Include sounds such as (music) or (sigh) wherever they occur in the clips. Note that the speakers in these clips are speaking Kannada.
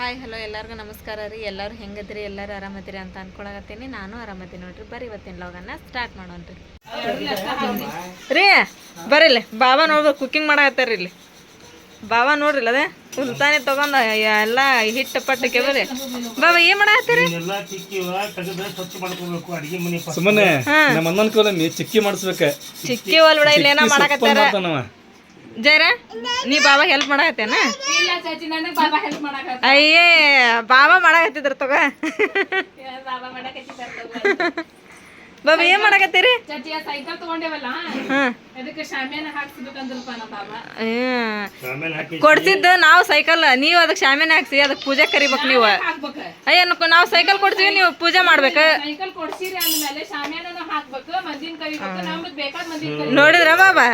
ಹಾಯ್ ಹಲೋ ಎಲ್ಲರಿಗೂ ನಮಸ್ಕಾರ ರೀ. ಎಲ್ಲರೂ ಹೆಂಗದ್ರಿ? ಎಲ್ಲರೂ ಆರಾಮದಿರಿ ಅಂತ ಅನ್ಕೊಳಕತ್ತೀನಿ. ನಾನು ಆರಾಮದೀನಿ ನೋಡ್ರಿ. ಬರೀ ಇವತ್ತಿನ ಲಾಗನ್ನ ಸ್ಟಾರ್ಟ್ ಮಾಡೋಣ್ರಿ ರೀ. ಬರೀಲಿ ಬಾಬಾ ನೋಡ್ಬೇಕು ಕುಕ್ಕಿಂಗ್ ಮಾಡಾಕತ್ತಾರ ಇಲ್ಲಿ. ಬಾಬಾ ನೋಡ್ರಿ ಅದೇ? ಸುಲ್ತಾನೆ ತಗೊಂಡ ಎಲ್ಲ ಹಿಟ್ಟು ಪಟ್ಟಕ್ಕೆ ಬರ್ರಿ ಬಾಬಾ ಏನ್ ಮಾಡಾಕತ್ತೀರಿ. ಸುಮ್ಮನೆ ನಮ್ಮ ಕೋಲಮ್ಮಿ ಚಿಕ್ಕಿ ಮಾಡಿಸ್ಬೇಕ. ಚಿಕ್ಕಿ ಒಲ್ ಬಿಡ ಇಲ್ಲಿ ಏನೋ ಮಾಡಕತ್ತಾರ? ಜೈರ ನೀ ಬಾಬಾ ಹೆಲ್ಪ್ ಮಾಡಕತ್ತೇನ? ಅಯ್ಯೇ ಬಾಬಾ ಮಾಡಕತ್ತಿದ್ರ ತಗ. (laughs) ಬಾಬಾ ಏನ್ ಮಾಡಕತ್ತೀರಿ? ಚಟಿಯ ಸೈಕಲ್ ತಗೊಂಡೇವಲ್ಲ? ಹ್ಮ್ ಅದಕ್ಕೆ ಶಾಮಿಯಾನ ಹಾಕ್ಸ್ಬೇಕಂದ್ರಪ್ಪ ನಮ್ಮ ಬಾಬಾ. ಹ್ಮ್ ಆಮೇಲೆ ಹಾಕಿ ಕೊಡ್ಸಿದ್ದು ನಾವು ಸೈಕಲ್ ನೀವು ಅದಕ್ಕೆ ಶಾಮಿನ ಹಾಕ್ಸಿ ಅದಕ್ಕೆ ಪೂಜೆ ಕರಿಬೇಕು ನೀವು. ಹಾಕ್ಬೇಕ. ಅಯ್ಯ ನಾವು ಸೈಕಲ್ ಕೊಡ್ತೀವಿ ನೀವು ಪೂಜೆ ಮಾಡ್ಬೇಕು. ಸೈಕಲ್ ಕೊಡ್ಸಿರಿ ಅಂದ್ಮೇಲೆ ಶಾಮಿಯಾನ ಹಾಕ್ಬೇಕು ಮಂದಿನ ಕರಿಬೇಕು ನಮ್ಗೆ ಬೇಕಾದ ಮಂದಿನ ಕರಿ ನೋಡಿದ್ರ ಬಾಬಾ?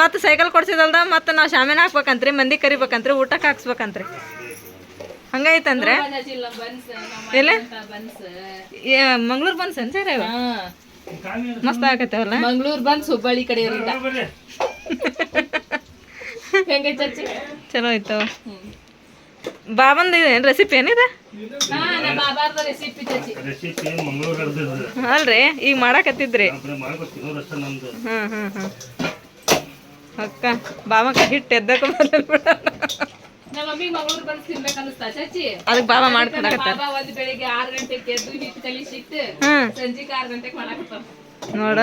ಮತ್ತೆ ಸೈಕಲ್ ಕೊಡ್ಸಿದಲ್ದ ಮತ್ತೆ ನಾವು ಶಾಮಿನ ಹಾಕ್ಬೇಕಂತ್ರಿ ಮಂದಿ ಕರಿಬೇಕಂತ್ರಿ ಊಟಕ್ಕೆ ಹಾಕ್ಸ್ಬೇಕಂತ್ರಿ. ಬನ್ಸ್ ಎಲ್ಲ? ಬನ್ಸ್. ಮಂಗ್ಳೂರ್ ಬಂದ್ ಸಂಚಾರ ಇವ ಮಸ್ತ್ ಆಗತ್ತವಲ್ಲ? ಮಂಗ್ಳೂರ್ ಬನ್ಸ್ ಹುಬ್ಬಳ್ಳಿ ಕಡೆ. ಹೆಂಗೆ ಚರ್ಚೆ? ಚಲೋ ಆಯ್ತು. ಬಾಬಂದ ಏನು ರೆಸಿಪಿ ಏನಿದೆ? ಅಲ್ರಿ ಈಗ ಮಾಡಾಕತ್ತಿದ್ರಿ. ಹಾಂ ಹಾಂ ಹಾಂ ನಮ್ದು. ಹ್ಮ್ ಹ್ಮ್ ಹ್ಮ್. ಅಕ್ಕ ಬಾಬಕ್ಕ ಹಿಟ್ಟು ಎದ್ದಕ್ಕೆ ಬಿಡ ಅದಕ್ಕೆ ಬಾಬಾ ಮಾಡ್ಕೊಡಕತ್ತಾರ. ನೋಡ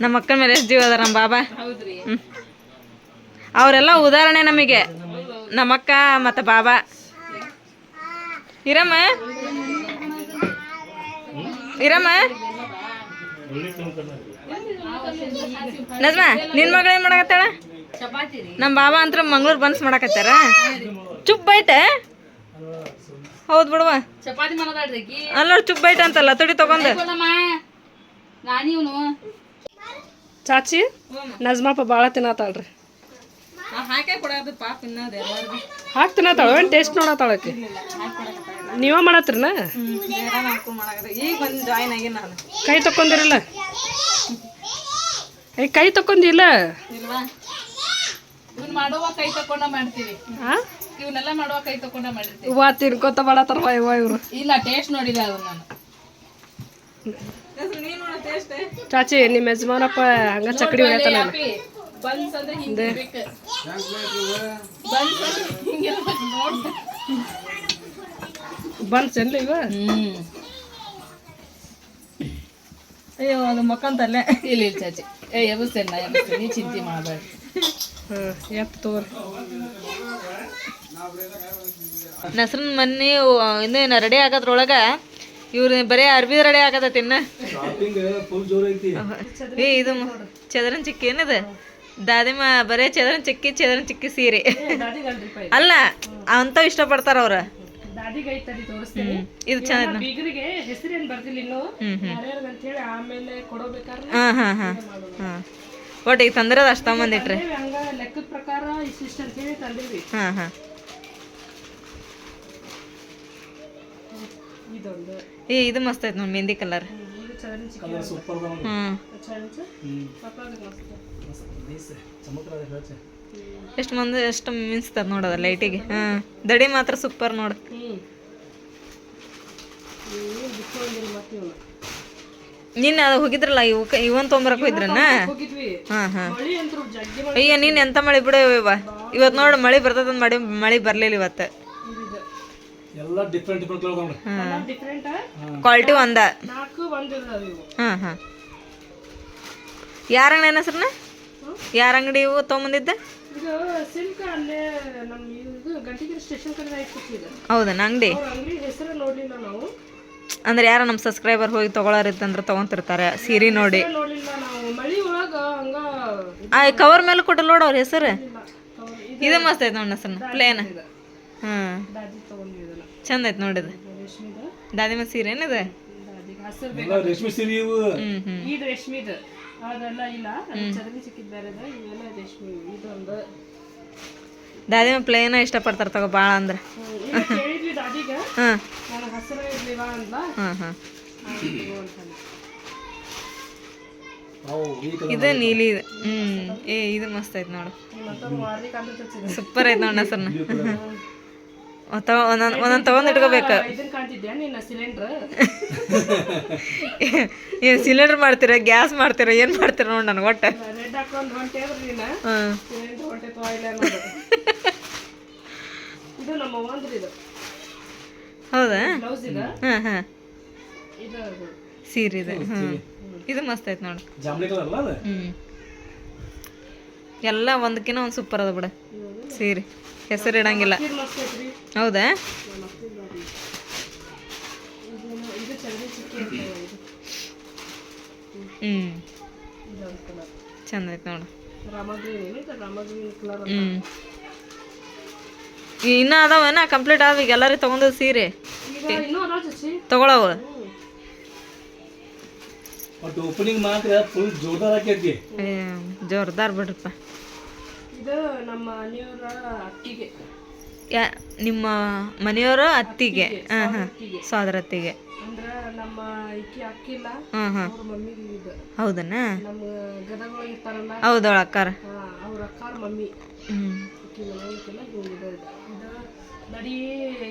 ನಮ್ಮ ಅಕ್ಕನ ಮೇಲೆ ಎಷ್ಟು ಜೀವ ಅದಾರ ನಮ್ಮ ಬಾಬಾ? ಹೌದ್ರಿ. ಅವರೆಲ್ಲ ಉದಾಹರಣೆ ನಮಗೆ. ನಮ್ಮಕ್ಕ ಮತ್ತು ಬಾಬಾ. ಇರಮ್ಮ. ಇರಮ್ಮ. ನಜ್ಮಾ ನಿನ್ನ ಮಗಳು ಏನು ಮಾಡಕತ್ತಾಳ? ನಮ್ಮ ಬಾಬಾ ಅಂತ ಮಂಗ್ಳೂರ್ ಬನ್ಸ್ ಮಾಡಾಕತ್ತಾರ. ಚುಪ್ ಬೈಟ ಹೌದು ಬಿಡುವ. ಅಲ್ಲ ಚುಪ್ ಬೈಟ್ ಅಂತಲ್ಲ ತುಡಿ ತಗೊಂಡು. ಚಾಚಿ ನಜ್ಮಾಪ ಭಾಳ ತಿನ್ನತಾಳ್ರಿ. ಹಾಕ್ ತಿನ್ನತಾಳ ಏನು ಟೇಸ್ಟ್ ನೋಡತಾಳಕ್ಕೆ ನೀವ ಮಾಡತ್ರಿನ ನಾನು. ಕೈ ತಕ್ಕೊಂದಿರಲ್ಲ? ಏ ಕೈ ಇವನ್ ಮಾಡುವ ಕೈ ತಕೊಂಡ ಮಾಡ್ತೀವಿ. ಆ? ಇವನ್ನೆಲ್ಲ ಮಾಡುವ ಕೈ ತಕೊಂಡ ಮಾಡಿರ್ತೀವಿ ವಾ ತಿನ್ಕೋತ ಮಾಡತ್ತಾರ ಇವ ಇವ್ರು. ಇಲ್ಲ ಟೇಸ್ಟ್ ನೋಡಿಲ್ಲ ನಾನು. ಚಾಚಿ ನಿಮ್ಮ ಯಜಮಾನಪ್ಪ ಹಂಗ ಚಕಡಿ ಬನ್ಸ್ ಅಂದ್ರೆ ಬನ್ಸ್ ಬನ್ಸೇನ್ರಿ ಇವ? ಹ್ಮ್. ಅಯ್ಯೋ ಅದು ಮಕ್ಕಂತಲ್ಲೇ ಇಲ್ಲ ಇಲ್ಲ ಚಾಚಿ. ಏ ಎಬಸ್ತೇನೆ ನಾ ಎಬಸ್ತೇನೆ ನೀ ಚಿಂತೆ ಮಾಡಬೇಡ. ಹಾಂ ಎತ್ತು ತಗೋರಿ ನಸ್ರನ್ ಮನ್ನಿ ಇನ್ನೇನು ರೆಡಿ ಆಗೋದ್ರೊಳಗೆ ಇವ್ರ ಬರೀ ಅರ್ಬಿ ರೆಡಿ ಆಗತೈತಿ ಇನ್ನ. ಫುಲ್ ಜೋರ್ ಏ ಇದು ಮ- ಚದರನ್ ಚಿಕ್ಕಿ ಏನದ? ದಾದಿಮ ಬರೇ ಚದರನ್ ಚಿಕ್ಕಿ ಚದರನ್ ಚಿಕ್ಕಿ ಸೀರೆ. ಅಲ್ಲ ಅಂತ ಇಷ್ಟಪಡ್ತಾರ ಅವ್ರ. ದಾದಿಗೆ ಐತಡಿ ತೋರಿಸ್ತೀನಿ ಇದು ಚೆನ್ನಾಗಿ ಬೀಗರಿಗೆ ಹೆಸರೇನು ಬರ್ದಿಲ್ಲ ಇನ್ನು. ಹ್ಮ್ ಹ್ಮ್. ಆಮೇಲೆ ಕೊಡೋಬೇಕಾದ್ರೆ ಹಾ ಹಾ ಹಾ. ಹಾ. ಒಟ್ಟು ಈಗ ತಂದಿರೋದು ಅಷ್ಟು ತಗೊಂಬಂದಿಟ್ರಿ ಲೆಕ್ಕದ ಪ್ರಕಾರ ಇಷ್ಟಿಷ್ಟು ಅಂತೇಳಿ ತಂದಿವಿ ಹಾ ಹಾ. ಇದೊಂದು. ಏ ಇದು ಮಸ್ತ್ ಐತೆ ನೋಡಿ ಮೆಹಂದಿ ಕಲರ್ ಎಷ್ಟು ಮಂದಿ ಎಷ್ಟು ಮಿನ್ಸ್ತದ ನೋಡದ ಲೈಟಿಗೆ ಹಾ. ದಡಿ ಮಾತ್ರ ಸೂಪರ್ ನೋಡು ಹ್ಞೂ ಬಿಟ್ಕೊಂಡಿರಿ ಮತ್ತೆ ಇವನು ನಿನ್ನೆ ಅದು ಹೋಗಿದ್ರಲ್ಲ ಇವ್ ಇವನ್ ತೊಂಬರಕ್ ಹೋಗಿದ್ರನ್ನ ಹೋಗಿದ್ವಿ. ಹಾ ಹಾ. ಮಳಿ ಅಂತೂ ಜಗ್ಗಿ ಅಯ್ಯ ನೀನ್ ಎಂತ ಮಳೆ ಬಿಡ ಇವತ್ ಇವತ್ತು ಮಳೆ ಮಳಿ ಬರ್ತದ ಮಳೆ ಮಳಿ ಬರ್ಲಿಲ್ಲ ಇವತ್ತ. ನೋಡಿ ಕ್ವಾಲಿಟಿ ಒಂದ. ಯಾರ ಅಂಗಡಿ ಹೆಸರನ್ನ? ಯಾರ ಅಂಗಡಿ ಇವು ತೊಗೊಂಬಂದಿದ್ದ? ಹೌದಾ ನಮ್ಮ ಇದು ಗಂಟಿಗಿರಿ ಸ್ಟೇಷನ್ ಕಡೆ ಇಟ್ಬಿಟ್ಟಿದೆ. ಹೌದನ ಅಂಗಡಿ? ಅವ್ರ ಅಂಗಡಿ ಹೆಸರು ನೋಡ್ಲಿಲ್ಲ ನಾವು. ಅಂದ್ರೆ ಯಾರ ನಮ್ಮ ಸಬ್ಸ್ಕ್ರೈಬರ್ ಹೋಗಿ ತಗೊಳಾರಿತ್ತಂದ್ರೆ ತಗೊಂತಿರ್ತಾರೆ. ಸೀರೆ ನೋಡಿ. ಆ ಕವರ್ ಮೇಲೆ ಕೂಡ ನೋಡು ಅವ್ರ ಹೆಸರು? ಇದು ಮಸ್ತ್ ಐತೆ ನೋಡಿ ಹೆಸರು ಪ್ಲೇನ್ ಇದನ್ನ ಚಂದ ಐತೆ ನೋಡಿದ ದಾದಿಮ ಸೀರೆ ಏನಿದೆ? ರೇಷ್ಮೆ ಸೀರೆ ಇವು. ಇದು ಹ್ಮ್. ಇದು ಅದೆಲ್ಲ ಇಲ್ಲ. ಚದರಿ ಸಿಕ್ಕಿದ್ ಬೇರೆದ ಇವೆಲ್ಲ ರೇಷ್ಮಿ. ಇದೊಂದು. ದಾದಿಮ ಪ್ಲೇನ ಇಷ್ಟಪಡ್ತಾರೆ ತಗೋ ಭಾಳ ಅಂದ್ರೆ. ದಾದಿಗ ಹಾಂ ನನಗೆ ಹಸಿರು ಇರ್ಲಿವ ಅಂದ್ಲ ಹಾಂ ಹಾಂ ಇದು ನೀಲಿ ಇದು. ಹ್ಮ್. ಏ ಇದು ಮಸ್ತ್ ಐತೆ ನೋಡು. ಸೂಪರ್ ಐತೆ ನೋಡ ಸರ್ ಒಂದೊಂದು ಒಂದೊಂದು ತೊಗೊಂಡು ಇಟ್ಕೋಬೇಕು ನಿನ್ನ ಸಿಲಿಂಡರ್? ಏನು ಸಿಲಿಂಡರ್ ಮಾಡ್ತೀರಾ ಗ್ಯಾಸ್ ಮಾಡ್ತೀರಾ ಏನು ಮಾಡ್ತೀರಾ ನೋಡಿ ನನಗೆ ಒಟ್ಟ ರೆಡ್ ಹಾಕೊಂಡು ಹೊಂಟೆ ಅಂದ್ರೆ ನೀನ. ಹಾಂ (laughs) ಸಿಲಿಂಡರ್ ಹೊಂಟೆ ಇಲ್ಲ ಅನ್ನೋದು ಇದು ನಮ್ಮ ಒಂದ್ರ ಇದು ಹೌದಾ? ಬ್ಲೌಸ್ ಇದು. ಹಾಂ ಹಾಂ. ಸೀರೆ ಇದೆ ಹ್ಞೂ ಇದು ಮಸ್ತ್ ಐತೆ ನೋಡಿ. ಹ್ಞೂ ಎಲ್ಲ ಒಂದಕ್ಕಿಂತ ಒಂದು ಸೂಪರ್ ಅದ ಬಿಡ. ಸೀರೆ. ಹೆಸರು ಇಡಂಗಿಲ್ಲ. ಹೌದಾ? ಹ್ಞೂ ಚಂದ ಐತೆ ನೋಡಿ. ರಾಮಗ್ರೀನ್ ಏನಿದೆ? ರಾಮಗ್ರೀನ್ ಕಲರ್ ಹ್ಞೂ ಇನ್ನೂ ಅದಾವೇನ ಕಂಪ್ಲೀಟ್ ಆದ ಈಗ ಎಲ್ಲರೂ ತೊಗೊಂಡು ಸೀರೆ ತಗೊಳವು. ಬಟ್ ಓಪನಿಂಗ್ ಮಾತ್ರ ಫುಲ್ ಜೋರ್ದಾರ್ ಬಿಡ್ರಪ್ಪ. ಇದು ನಮ್ಮ ಮನೆಯವರ ಅಕ್ಕಿಗೆ ಯಾ ನಿಮ್ಮ ಮನೆಯವರ ಅತ್ತಿಗೆ ಹಾಂ ಹಾಂ. ಸೋದರ ಅತ್ತಿಗೆ. ಅಂದ್ರೆ ನಮ್ಮ ಇಕ್ಕಿ ಅಕ್ಕಿಲ್ಲ ಹಾಂ ಹಾಂ. ಅವ್ರ ಮಮ್ಮಿಗೆ ಇದು. ಹೌದನ? ನಮ್ಮ ಗದಗೊಳಗೆ ಇರ್ತಾರಲ್ಲ? ಹೌದವಳ ಅಕ್ಕಾರ. ಹ್ಮ್ ಅವ್ರ ಅಕ್ಕಾರ ಮಮ್ಮಿ. ಹ್ಞೂ ಇದು ಇದು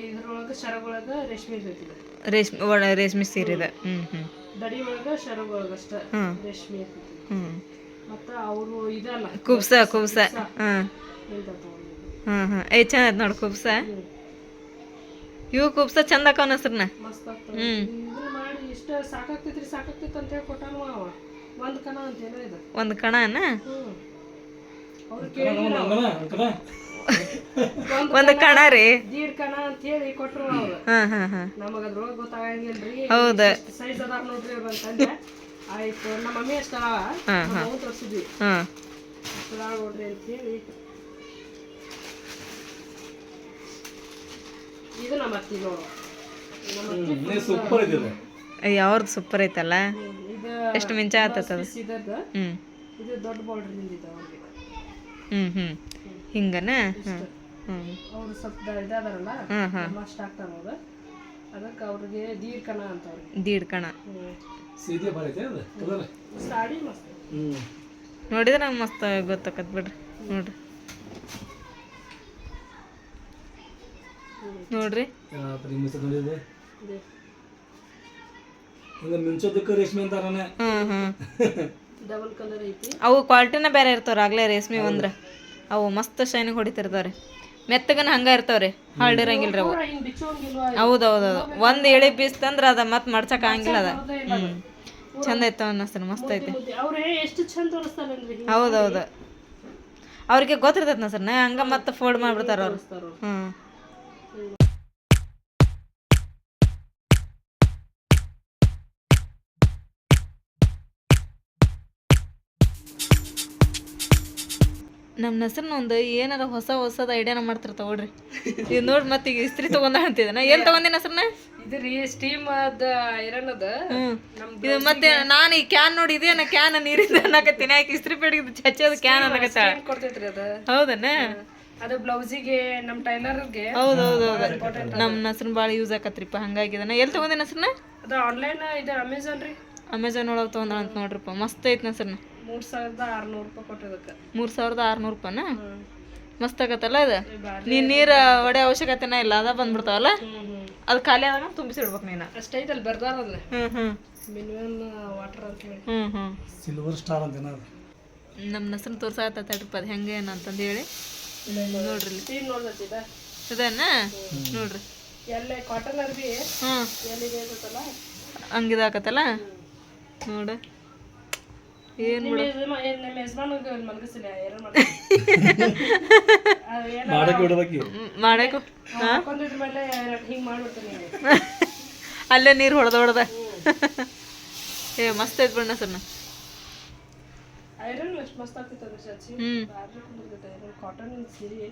ಇದ್ರೊಳಗೆ ಶರಗೊಳಗ ರೇಷ್ಮೆ ಇರ್ತೈತಿ ರೇಷ್ಮೆ ಒಳ ರೇಷ್ಮೆ ಸೀರೆ ಇದೆ ಹ್ಞೂ ಹ್ಞೂ ದಡಿ ಒಳಗ ಹ್ಮ್. ರೇಷ್ಮೆ ಇರ್ತೈತಿ ಹ್ಞೂ ಮತ್ತು ಅವರು ಇದಲ್ಲ ಕುಬ್ಸ ಕುಬ್ಸ ಹಾಂ. ತಗೊಂಡಿದ್ದು ಹಾಂ ಹಾಂ ಏ ಚಂದ ಐತೆ ನೋಡಿ ಕುಬ್ಸ ಇವು ಕುಬ್ಸ ಚಂದ ಹೆಸ್ರನ್ನ ಮಸ್ತ್ ಆಗ್ತದ ಹ್ಞೂ ಇದನ್ನ ಮಾಡಿ ಇಷ್ಟ ಸಾಕಾಗ್ತೈತ್ರಿ ಸಾಕಾಗ್ತೈತಿ ಅಂತ ಹೇಳಿ ಕೊಟ್ಟಾನು ಅವ. ಒಂದ್ ಕಣ ಅಂತೇನೋ ಇದು. ಒಂದು ಕಣನ? ಒಂದ್ ಒಂದು ಕಣ ರೀ. ದೀಡ್ ಕಣ ಅಂತ ಹೇಳಿ ಕೊಟ್ರು ಅವ್ರು. ಹಾಂ ಹಾಂ ಹಾಂ. ನಮಗ ಅದ್ರೊಳಗೆ ಗೊತ್ತಾಗಂಗಿಲ್ರಿ. ಹೌದ. ಸೈಜ್ ಅದಾರ ನೋಡ್ರಿ ಅವ್ರು ಅಂತಂದೆ ಆಯ್ತು ನಮ್ಮ ಮಮ್ಮಿ ಅಷ್ಟಳ ನಾವು ತೋರ್ಸಿದ್ವಿ. ನೋಡ್ರಿ ಅಂತ ಹೇಳಿ. ಇದು ನಮ್ಮ ಅತ್ತಿ ನೋಡು. ಸೂಪರ್ ಇದೆ. ಯಾವ್ದು ಸೂಪರ್ ಐತಲ್ಲ? ಇದು ಎಷ್ಟು ಮಿಂಚ ಆತದ ಹ್ಮ್. ಇದು ದೊಡ್ಡ ಬಾರ್ಡರ್ ನಿಂದಿದೆ ಅವ್ರಿಗೆ. ಹ್ಞೂ ಹ್ಞೂ ಹಿಂಗನ? ಹ್ಞೂ ಹ್ಞೂ ಅವ್ರು ಸ್ವಲ್ಪ ಇದಾದಾರಲ್ಲ ಹಾಂ ಹಾಂ ನಮ್ಮ ಅಷ್ಟ ಆಗ್ತಾರ ಅವ್ರು. ಅದಕ್ಕೆ ಅವ್ರಿಗೆ ದೀರ್ಕಣ ಅಂತ ಅವ್ರಿಗೆ. ದೀಡ್ ಕಣ ಹ್ಮ್ ಸೀದೆ ಬಾರಿ ಅದು? ಕಲರ್ ಸಾಡಿ ಮಸ್ತ್. ಹ್ಞೂ ನೋಡಿದ್ರೆ ನಂಗೆ ಮಸ್ತ್ ಗೊತ್ತಾಕತ್ ಬಿಡ್ರಿ. ನೋಡ್ರಿ. ನೋಡ್ರಿ. ಹಿಂಗೆ ಮಿಂಚೋದಕ್ಕೆ ರೇಷ್ಮೆ ಅಂತಾರನೆ. ಹ್ಞೂ ಹ್ಞೂ (laughs) ಡಬಲ್ ಕಲರ್ ಐತಿ. ಅವು ಕ್ವಾಲಿಟಿನ ಬೇರೆ ಇರ್ತಾವ್ರಿ ಆಗ್ಲೇ ರೇಷ್ಮೆ ಅಂದ್ರ ಅವು ಮಸ್ತ್ ಶೈನಿಗೆ ಹೊಡಿತಿರ್ತಾವ್ರಿ. ಮೆತ್ತಗನ ಹಂಗ ಇರ್ತಾವ್ರಿ ಹಳ್ಳಿರಂಗಿಲ್ರಿ ಅವು. ಹಿಂಗ್ ಬಿಚ್ಚೋಂಗಿಲ್ವಾ ಹೌದು ಹೌದು ಹೌದು ಒಂದು ಎಳೆ ಪೀಸ್ ತಂದ್ರ ಅದ ಮತ್ ಮಡ್ಸಕ್ ಆಗಂಗಿಲ್ಲ ಅದ. ಹ್ಞೂ ಚಂದ ಐತವ್ ಅನ್ನಿಸ್ತಾನೆ ಮಸ್ತ್ ಐತಿ. ಅವ್ರೇ ಎಷ್ಟು ಚಂದ ತೋರಿಸ್ತಾರಲ್ರಿ ಹಿಂಗ್ ಹೌದು ಹೌದು ಅವ್ರಿಗೆ ಗೊತ್ತಿರ್ತೈತೆ ಸರ್ ನಾ ಹಂಗ ಮತ್ತೆ ಫೋಲ್ಡ್ ಮಾಡ್ಬಿಡ್ತಾರ ಅವ್ರು. ತೋರಿಸ್ತಾರ ನಮ್ಮ ಹೆಸ್ರನ್ನ ಒಂದು ಏನಾರ ಹೊಸ ಹೊಸದ ಐಡಿಯಾನ ಮಾಡ್ತಿರ್ತ ನೋಡ್ರಿ. ಇದು ನೋಡಿ ಮತ್ತೆ ಈಗ ಇಸ್ತ್ರಿ ತಗೊಂಡ ಅಂತಿದ್ದಾನ ಏನು ತಗೊಂಡಿನ ಹೆಸ್ರನ್ನ ಇದು ರೀ ಸ್ಟೀಮ್ ಅದ ಐರನ್ ಅದ ಇದು ಮತ್ತೆ ನಾನು ಈ ಕ್ಯಾನ್ ನೋಡಿ ಇದೇನ ಕ್ಯಾನ್ ನೀರಿಂದ ಅನ್ನಕತ್ತೀನಿ. ಯಾಕೆ ಇಸ್ತ್ರಿ ಪೇಡಿಗೆ ಚಚ್ಚೋದು ಕ್ಯಾನ್ ಅನ್ನಕತ್ತ? ಕೊಡ್ತೈತ್ರಿ ಅದ. ಹೌದನ? ಅದು ಬ್ಲೌಸಿಗೆ ನಮ್ಮ ಟೈಲರ್ಗೆ ಹೌದು ಹೌದು ಹೌದು. ನಮ್ಮ ಹೆಸ್ರನ್ನ ಭಾಳ ಯೂಸ್ ಆಕತ್ರಿಪ್ಪ ಹಂಗಾಗಿದನ ಎಲ್ಲಿ ತಗೊಂಡಿನ ಹೆಸ್ರನ್ನ ಅದು ಆನ್ಲೈನ್ ಇದು ಅಮೆಝಾನ್ ರೀ. ಅಮೆಝಾನ್ ಒಳಗೆ ತೊಗೊಂಡಳ ಅಂತ ನೋಡ್ರಿಪ್ಪ. ಮಸ್ತ್ ಐತೆ ಹೆಸ್ರನ್ನ ಮೂರ್ ಸಾವಿರದ ಆರ್ನೂರು ರೂಪಾಯಿ ಕೊಟ್ಟಿದ್ದಕ್ಕೆ. ಮೂರು ಸಾವಿರದ ಆರುನೂರು ರೂಪಾಯಿನ? ಮಸ್ತ್ ಆಗತ್ತಲ್ಲ ಇದು? ಬಾರಿ. ನೀ ನೀರು ಒಡೆ ಅವಶ್ಯಕತೆನೇ ಇಲ್ಲ ಅದ ಬಂದ್ಬಿಡ್ತಾವಲ್ಲ? ಹ್ಮ್ ಹ್ಮ್. ಅದು ಖಾಲಿ ಆದಾಗ ತುಂಬಿಸಿಡ್ಬೇಕು ನೀನು. ಅಷ್ಟೈತಲ್ಲಿ ಬರ್ದಾರಲ್ಲ ಹ್ಞೂ ಹ್ಞೂ ಮಿನಿಮಮ್ ವಾಟರ್ ಅಂತ ಹೇಳಿ. ಸಿಲ್ವರ್ ಸ್ಟಾರ್ ಅಂತ ಏನಾದ್ರು? ನಮ್ಮ ಹೆಸ್ರನ್ನ ತೋರ್ಸಾಕತ್ತೈತ್ರಪ್ಪ ಅದು ಹೆಂಗೆ ಏನು ಅಂತಂದು ಹೇಳಿ. ನೋಡ್ರಿ. ಸ್ಟೀಮ್ ನೋಡ್ದತ್ತಿದ ಇದನ್ನ ನೋಡ್ರಿ. ಎಲ್ಲೇ ಕಾಟನ್ ಅರ್ಬಿ ಹ್ಞೂ ಎಲ್ಲಿದೆ ಇರುತ್ತಲ್ಲ? ಹಂಗಿದಾಕತ್ತಲ್ಲ? ನೋಡು. ಏನು (laughs) (laughs) ಅಲ್ಲೇ ನೀರು ಹೊಡೆದ ಹೊಡೆದ. (laughs) ಏ ಮಸ್ತ್ ಐತ್ ಬಣ್ಣ ಸರ್ ಐರನ್ ಎಷ್ಟು ಮಸ್ತ್ ಐರನ್ ಕಾಟನ್ ಸೀರೆ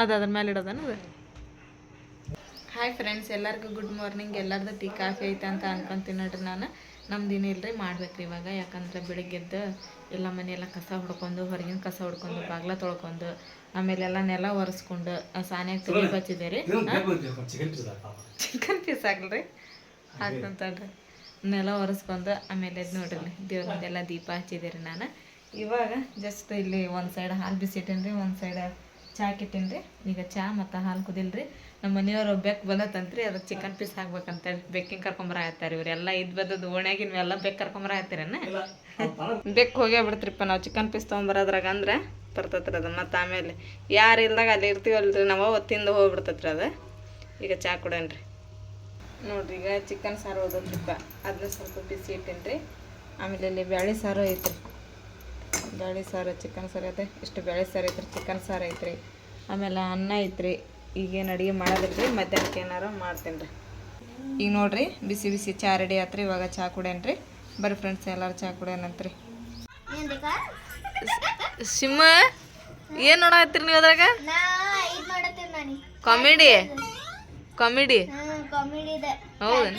ಅದ ಅದ್ರ ಮೇಲೆ ಇಡೋದನ ಅದು? ಹಾಯ್ ಫ್ರೆಂಡ್ಸ್ ಎಲ್ಲರಿಗೂ ಗುಡ್ ಮಾರ್ನಿಂಗ್ ಎಲ್ಲರದ್ದು ಟೀ ಕಾಫಿ ಐತೆ ಅಂತ ಅನ್ಕೊಂತೀನಿ ನೋಡ್ರಿ ನಾನು. ನಮ್ದು ಇನ್ನೂ ಮಾಡ್ಬೇಕು ರೀ ಇವಾಗ. ಯಾಕಂದ್ರೆ ಬೆಳಿಗ್ಗೆದ್ದು ಎಲ್ಲ ಮನೆಯೆಲ್ಲ ಕಸ ಹೊಡ್ಕೊಂಡು ಹೊರಗಿನ ಕಸ ಹೊಡ್ಕೊಂಡು ಬಾಗ್ಲ ತೊಳ್ಕೊಂಡು ಆಮೇಲೆ ಎಲ್ಲ ನೆಲ ಒರೆಸ್ಕೊಂಡು ಸಾನ್ಯಾಗ ತಲೆ ಬಚ್ಚಿದೆ ರೀ ಚಿಕನ್ ಪೀಸ್ ನೆಲ ಒರೆಸ್ಕೊಂಡು ಆಮೇಲೆ ಇದು ನೋಡ್ರಿ ದೇವ್ರ ಮುಂದೆಲ್ಲ ದೀಪ ಹಚ್ಚಿದೆ ರೀ ನಾನು. ಇವಾಗ ಜಸ್ಟ್ ಇಲ್ಲಿ ಒಂದು ಸೈಡ್ ಹಾಲು ಬಿಸಿಟ್ಟೇನಿ ರೀ ಒಂದು ಸೈಡ್ ಚಾ ರೀ ಈಗ ಚಾ ಮತ್ತು ಹಾಲು ಕುದಿಲ್ರಿ. ನಮ್ಮ ಮನೆಯವರು ಬೆಕ್ಕು ಬಂದತ್ತಂತ್ರಿ ಅದಕ್ಕೆ ಚಿಕನ್ ಪೀಸ್ ಹಾಕ್ಬೇಕಂತೇಳಿ ಬೆಕ್ಕಿಂಗ್ ಕರ್ಕೊಂಬರ ಆಯ್ತಾರೆ ಇವರೆಲ್ಲ ಇದು ಬಂದದ್ದು ಓಣ್ಯಾಗಿ ಬೆಕ್ಕು ಬೆಕ್ ಕರ್ಕೊಂಬರ ಆಯ್ತಾರೇನ ಬೆಕ್ ಹೋಗೇ ಬಿಡ್ತ್ರಿಪ್ಪ ನಾವು ಚಿಕನ್ ಪೀಸ್ ತೊಗೊಂಬರೋದ್ರಾಗ ಅಂದ್ರೆ ಬರ್ತೈತ್ರಿ ಅದು ಮತ್ತು ಆಮೇಲೆ ಯಾರು ಇಲ್ದಾಗ ಅಲ್ಲಿ ಇರ್ತೀವಲ್ರಿ ನಾವು ಒತ್ತಿಂದ ಹೋಗ್ಬಿಡ್ತತ್ರಿ ಅದು. ಈಗ ಚಾ ಕುಡೇನ್ರಿ. ನೋಡ್ರಿ ಈಗ ಚಿಕನ್ ಸಾರು ಓದೋದ್ರಿಪ್ಪ ಅದನ್ನ ಸ್ವಲ್ಪ ಬಿಸಿ ಇಟ್ಟೇನ್ರಿ. ಆಮೇಲೆ ಇಲ್ಲಿ ಬ್ಯಾಳೆ ಸಾರು ಐತ್ರಿ. ಬ್ಯಾಳೆ ಸಾರು ಚಿಕನ್ ಸಾರು ಐತೆ. ಇಷ್ಟು ಬೇಳೆ ಸಾರು ಐತ್ರಿ ಚಿಕನ್ ಸಾರು ಐತ್ರಿ. ಆಮೇಲೆ ಅನ್ನ ಐತ್ರಿ. ಈಗೇನು ಅಡುಗೆ ಮಾಡೋದಿಲ್ರಿ ಮಧ್ಯಾಹ್ನಕ್ಕೆ ಏನಾರು ಮಾಡ್ತೀನಿ ರೀ. ಈಗ ನೋಡಿರಿ ಬಿಸಿ ಬಿಸಿ ಚಾ ರೆಡಿ ಆತ್ರಿ ಇವಾಗ ಚಾ ಕುಡೇನ್ರಿ ಬರ್ರಿ ಫ್ರೆಂಡ್ಸ್ ಎಲ್ಲರೂ ಚಾ ಕುಡಿಯೋಣಂತ್ರಿ ಸಿಮ್ಮ ಏನು ನೋಡತ್ತೀರಿ ನೀವು ಅದ್ರಾಗ? ಕಾಮಿಡಿ ಕಾಮಿಡಿ ಹ್ಮ್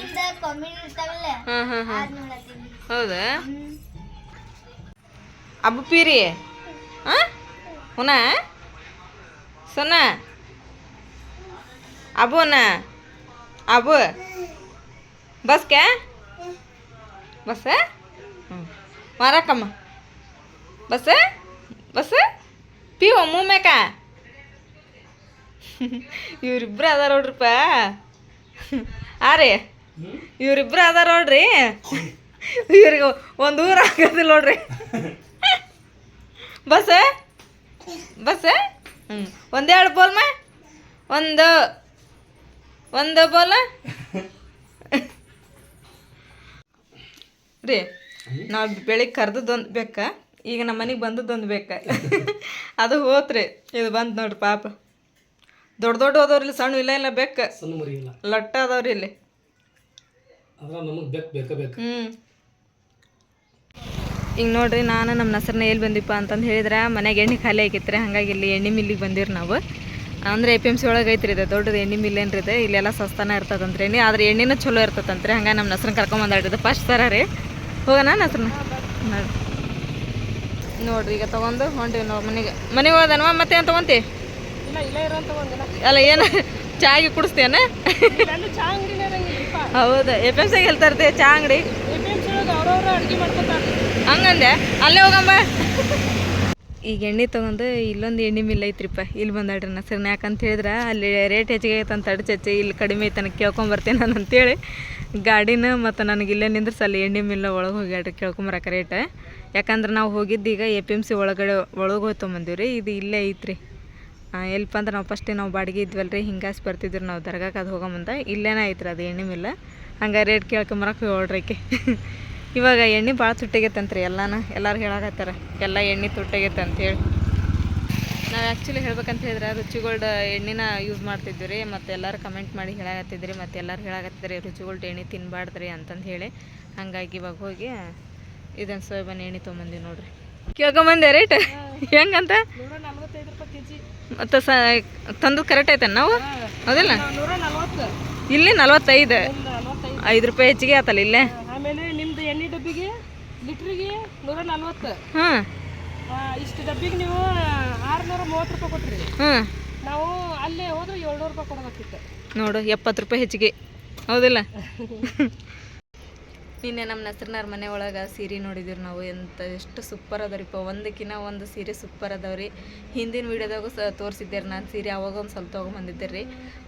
ಹಾಂ ಹಾಂ ಹೌದಾ? ಅಬ್ಬು ಪೀರಿ ಹಾಂ ಹುನ ಸೊನ್ನ ಅಬುನ ಅಬು ಬಸ್ ಕ್ಯಾ ಬಸ್ ಹ್ಞೂ ಮಾರಕ್ಕಮ್ಮ ಬಸ್ ಬಸ್ ಪಿ ಒಮ್ಮು ಮೇಕ ಇವ್ರಿಬ್ರು ಅದಾರ ನೋಡ್ರಿಪ್ಪ ಆ ರೀ ಇವ್ರಿಬ್ರು ಅದಾರ ನೋಡ್ರಿ ಇವ್ರಿಗೆ ಒಂದು ಊರು ಆಗೋದಿಲ್ಲ ನೋಡ್ರಿ ಬಸ್ ಬಸ್ ಹ್ಞೂ ಒಂದೆರಡು ಬೋಲ್ಮ ಒಂದು. ಒಂದು ಬೋಲ ರೀ ನಾವು ಬೆಳಿಗ್ಗೆ ಕರೆದದ್ದೊಂದು ಬೇಕ? ಈಗ ನಮ್ಮ ಮನೆಗೆ ಬಂದದ್ದೊಂದು ಬೇಕ? ಅದು ಹೋತ್ರಿ. ಇದು ಬಂದು ನೋಡ್ರಿ ಪಾಪ. ದೊಡ್ಡ ದೊಡ್ಡ ಹೋದವ್ರಿ ಇಲ್ಲಿ ಸಣ್ಣ ಇಲ್ಲ ಇಲ್ಲ ಬೇಕ? ಲಟ್ಟ ಅದಾವ್ರಿ ಇಲ್ಲಿ. ಹ್ಞೂ ಈಗ ನೋಡ್ರಿ ನಾನು ನಮ್ಮ ನಸರನ್ನ ಎಲ್ಲಿ ಬಂದಿಪ್ಪ ಅಂತಂದು ಹೇಳಿದ್ರೆ ಮನೆಗೆ ಎಣ್ಣೆ ಖಾಲಿ ಆಗಿತ್ತು ಹಾಗಾಗಿ ಇಲ್ಲಿ ಎಣ್ಣೆ ಮಿಲ್ಲಿಗೆ ಬಂದಿರಿ ನಾವು. ಅಂದರೆ ಎ ಪಿ ಎಂ ಸಿ ಒಳಗೆ ಐತ್ರಿ ಇದು ದೊಡ್ಡದು ಎಣ್ಣೆ ಮಿಲ್ ಏನ್ರಿ ಇದೆ ಇಲ್ಲೆಲ್ಲ ಸಸ್ತಾನ ಇರ್ತದಂತ್ರಿ ಎಣ್ಣೆ ಆದ್ರೆ ಎಣ್ಣೆನ ಚಲೋ ಇರ್ತದಂತ್ರಿ ಹಂಗೆ ನಮ್ಮ ನಸರನ್ನ ಕರ್ಕೊಂಬಂದಾಡ್ರಿ ಫಸ್ಟ್ ಸರ ರೀ. ಹೋಗೋಣ ನಸರನ್ನ ನೋಡಿ ನೋಡ್ರಿ ಈಗ ತೊಗೊಂಡು ಹೊಂಟಿವಿ ನಾವು ಮನೆಗೆ. ಮನೆಗೆ ಹೋದನವ ಮತ್ತೆ ಏನು ತೊಗೊಂತಿ? ಅಲ್ಲ ಏನು ಚಾಗಿ ಕುಡಿಸ್ತೇನ ಹೌದಾ ಎ ಪಿ ಎಂ ಸಿಗೆ ಹೇಳ್ತಾರ್ತಿ ಚಾ ಅಂಗಡಿ? ಹಂಗಂದೆ? ಅಲ್ಲೇ ಹೋಗಂಬ. ಈಗ ಎಣ್ಣೆ ತೊಗೊಂಡು ಇಲ್ಲೊಂದು ಎಣ್ಣೆ ಮಿಲ್ ಐತ್ರಿಪ್ಪ. ಇಲ್ಲಿ ಬಂದಾಡ್ರಿ ನಾ ಸರಿ ಯಾಕಂತ ಹೇಳಿದ್ರೆ, ಅಲ್ಲಿ ರೇಟ್ ಹೆಚ್ಚಿಗೆ ಐತೆ ಅಂತ ಇಲ್ಲಿ ಕಡಿಮೆ ಐತೆ ನನಗೆ ಕೇಳ್ಕೊಂಬರ್ತೀನಿ ನಾನು ಅಂತೇಳಿ. ಗಾಡಿನ ಮತ್ತು ನನಗೆ ಇಲ್ಲೇ ನಿಂದ್ರಸ, ಅಲ್ಲಿ ಎಣ್ಣೆ ಮಿಲ್ಲ ಒಳಗೆ ಹೋಗ್ಯಾಡ್ರಿ ಕೇಳ್ಕೊಂಬರಕ ರೇಟ್. ಯಾಕಂದ್ರೆ ನಾವು ಹೋಗಿದ್ದು ಈಗ ಎ ಪಿ ಎಂ ಸಿ ಒಳಗಡೆ ಒಳಗೆ ಹೋಗಿ ಬಂದೀವಿ ರೀ ಇದು ಇಲ್ಲೇ ಐತ್ರಿ. ಎಲ್ಪ ಅಂದ್ರೆ ನಾವು ಫಸ್ಟೇ ನಾವು ಬಾಡಿಗೆ ಇದ್ವಲ್ಲ ರೀ ಹಿಂಗಾಸ್ ಬರ್ತಿದ್ರು ನಾವು ದರ್ಗಾಕ್ಕೆ ಅದು ಹೋಗೋ ಇಲ್ಲೇನ ಐತ್ರಿ ಅದು ಎಣ್ಣೆ ಮಿಲ್ಲ ಹಂಗೆ ರೇಟ್ ಕೇಳ್ಕೊಂಬರಕ್ಕೆ ಹೋಗ್ರಿ ಇವಾಗ ಎಣ್ಣೆ ಭಾಳ ತುಟ್ಟಾಗೈತಂತ್ರಿ ಎಲ್ಲಾನ ಎಲ್ಲರೂ ಹೇಳಾಕತ್ತಾರ, ಎಲ್ಲ ಎಣ್ಣೆ ತುಟ್ಟಾಗೈತೆ ಅಂತೇಳಿ ನಾವು ಆ್ಯಕ್ಚುಲಿ ಹೇಳ್ಬೇಕಂತ ಹೇಳಿದ್ರೆ ರುಚಿಗೋಲ್ಡ್ ಎಣ್ಣೆನ ಯೂಸ್ ಮಾಡ್ತಿದ್ವಿ ರೀ ಮತ್ತು ಎಲ್ಲರೂ ಕಮೆಂಟ್ ಮಾಡಿ ಹೇಳಾಕತ್ತಿದ್ರಿ, ಮತ್ತು ಎಲ್ಲರೂ ಹೇಳಾಕತ್ತಿದ್ರಿ ರುಚಿಗೋಲ್ಡ್ ಎಣ್ಣೆ ತಿನ್ನಬಾರ್ದ್ರಿ ಅಂತಂದು ಹೇಳಿ, ಹಾಗಾಗಿ ಇವಾಗ ಹೋಗಿ ಇದನ್ನು ಸೋಯಾಬೀನ್ ಎಣ್ಣೆ ತೊಗೊಂಬಂದಿವಿ ನೋಡ್ರಿ. ಕೇಳ್ಕೊಂಬಂದೆ ರೇಟ್ ಹೆಂಗಂತ? ಮತ್ತು ಸ ತಂದು ಕರೆಕ್ಟ್ ಐತೆ ನಾವು? ಹೌದಿಲ್ಲ? ಇಲ್ಲಿ ನಲ್ವತ್ತೈದು. ಐದು ರೂಪಾಯಿ ಹೆಚ್ಚಿಗೆ ಆತಲ್ಲ ಇಲ್ಲೇ? ಎಣ್ಣೆ ಡಬ್ಬಿಗೆ ಲೀಟ್ರಿಗೆ ನೂರ ನಲ್ವತ್ತು ಹಾಂ ಇಷ್ಟು ಡಬ್ಬಿಗೆ ನೀವು ಆರುನೂರ ಮೂವತ್ತು ರೂಪಾಯಿ ಕೊಟ್ರಿ. ಹಾಂ ನಾವು ಅಲ್ಲೇ ಹೋದ್ರೆ ಏಳ್ನೂರು ರೂಪಾಯಿ ಕೊಡಬೇಕಿತ್ತು. ನೋಡು ಎಪ್ಪತ್ತು ರೂಪಾಯಿ ಹೆಚ್ಚಿಗೆ. ಹೌದಿಲ್ಲ? (laughs) ನಿನ್ನೆ ನಮ್ಮ ನಸ್ರನಾರ ಮನೆ ಒಳಗೆ ಸೀರೆ ನೋಡಿದಿರಿ ನಾವು. ಎಂತ ಎಷ್ಟು ಸೂಪರ್ ಅದಾವ್ರಿಪ್ಪ ಒಂದಕ್ಕಿಂತ ಒಂದು ಸೀರೆ ಸೂಪರ್ ಅದಾವ್ರಿ. ಹಿಂದಿನ ವೀಡಿಯೋದಾಗೂ ಸ ತೋರಿಸಿದ್ದೆ ನಾನು ಸೀರೆ ಅವಾಗ ಒಂದು ಸ್ವಲ್ಪ ತೊಗೊಂಬಂದಿದ್ದೆ ರೀ.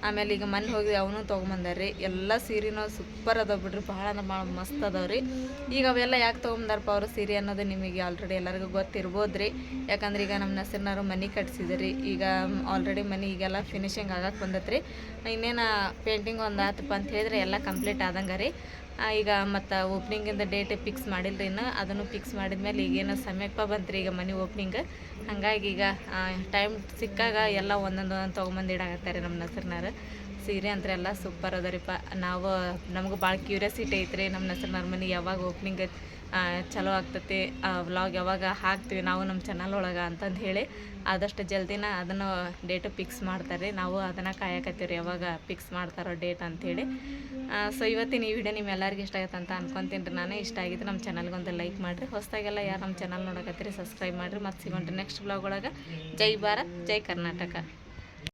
ಆಮೇಲೆ ಈಗ ಮನೆ ಹೋಗಿ ಅವನು ತೊಗೊಂಬಂದಾರ್ರಿ ಎಲ್ಲ ಸೀರೆನೂ ಸೂಪರ್ ಅದಾವ ಬಿಡ್ರಿ. ಭಾಳ ಅಂದ್ರೆ ಭಾಳ ಮಸ್ತ್ ಅದಾವ್ರಿ ಈಗ ಅವೆಲ್ಲ ಯಾಕೆ ತೊಗೊಂಬಂದಾರಪ್ಪ ಅವರು ಸೀರೆ ಅನ್ನೋದು ನಿಮಗೆ ಆಲ್ರೆಡಿ ಎಲ್ಲರಿಗೂ ಗೊತ್ತಿರ್ಬೋದು ರೀ. ಯಾಕಂದ್ರೆ ಈಗ ನಮ್ಮ ನಸ್ರನಾರು ಮನೆ ಕಟ್ಸಿದ್ರಿ ಈಗ ಆಲ್ರೆಡಿ ಮನೆ ಈಗೆಲ್ಲ ಫಿನಿಶಿಂಗ್ ಆಗಕ್ಕೆ ಬಂದತ್ರಿ ಇನ್ನೇನು ಪೇಂಟಿಂಗ್ ಒಂದು ಆತಪ್ಪ ಅಂತ ಹೇಳಿದ್ರೆ ಎಲ್ಲ ಕಂಪ್ಲೀಟ್ ಆದಂಗೆ ರೀ. ಈಗ ಮತ್ತು ಓಪ್ನಿಂಗಿಂದ ಡೇಟ್ ಫಿಕ್ಸ್ ಮಾಡಿಲ್ಲ ಇನ್ನು, ಅದನ್ನು ಫಿಕ್ಸ್ ಮಾಡಿದ್ಮೇಲೆ ಈಗೇನು ಸಮಯಪ್ಪ ಬಂತ್ರಿ ಈಗ ಮನೆ ಓಪ್ನಿಂಗ್ ಹಾಗಾಗಿ ಈಗ ಟೈಮ್ ಸಿಕ್ಕಾಗ ಎಲ್ಲ ಒಂದೊಂದು ಒಂದೊಂದು ತೊಗೊಂಬಂದು ಇಡಾಕತ್ತಾರೆ ನಮ್ಮ ನಸರ್ನಾರ. ಸೀರೆ ಅಂದ್ರೆ ಎಲ್ಲ ಸೂಪರ್ ಅದ ನಾವು, ನಮ್ಗೆ ಭಾಳ ಕ್ಯೂರಿಯಾಸಿಟಿ ಐತ್ರಿ ನಮ್ಮ ಹೆಸರು ನರ್ಮನಿ ಯಾವಾಗ ಓಪನಿಂಗ್ ಚಲೋ ಆಗ್ತತಿ ವ್ಲಾಗ್ ಯಾವಾಗ ಹಾಕ್ತೀವಿ, ನಾವು ನಮ್ಮ ಚಾನಲ್ ಒಳಗೆ ಅಂತಂದು ಹೇಳಿ ಆದಷ್ಟು ಜಲ್ದಿನ ಅದನ್ನು ಡೇಟ್ ಫಿಕ್ಸ್ ಮಾಡ್ತಾರೆ ನಾವು ಅದನ್ನು ಕಾಯಕತ್ತೀವಿ ಯಾವಾಗ ಫಿಕ್ಸ್ ಮಾಡ್ತಾರೋ ಡೇಟ್ ಅಂಥೇಳಿ ಸೊ ಇವತ್ತಿನ ಈ ವಿಡಿಯೋ ನಿಮ್ಮೆಲ್ಲರಿಗೂ ಇಷ್ಟ ಆಗುತ್ತೆ ಅಂತ ಅನ್ಕೊಂತೀನಿ ರೀ ನಾನು. ಇಷ್ಟ ಆಗಿದ್ದು ನಮ್ಮ ಚಾನಲ್ಗೊಂದು ಲೈಕ್ ಮಾಡಿರಿ. ಹೊಸದಾಗೆಲ್ಲ ಯಾರು ನಮ್ಮ ಚಾನಲ್ ನೋಡಕತ್ತೀರಿ ಸಬ್ಸ್ಕ್ರೈಬ್ ಮಾಡಿರಿ. ಮತ್ತು ಸಿಗೋಣ್ರಿ ನೆಕ್ಸ್ಟ್ ಬ್ಲಾಗ್ ಒಳಗೆ. ಜೈ ಭಾರತ್, ಜೈ ಕರ್ನಾಟಕ.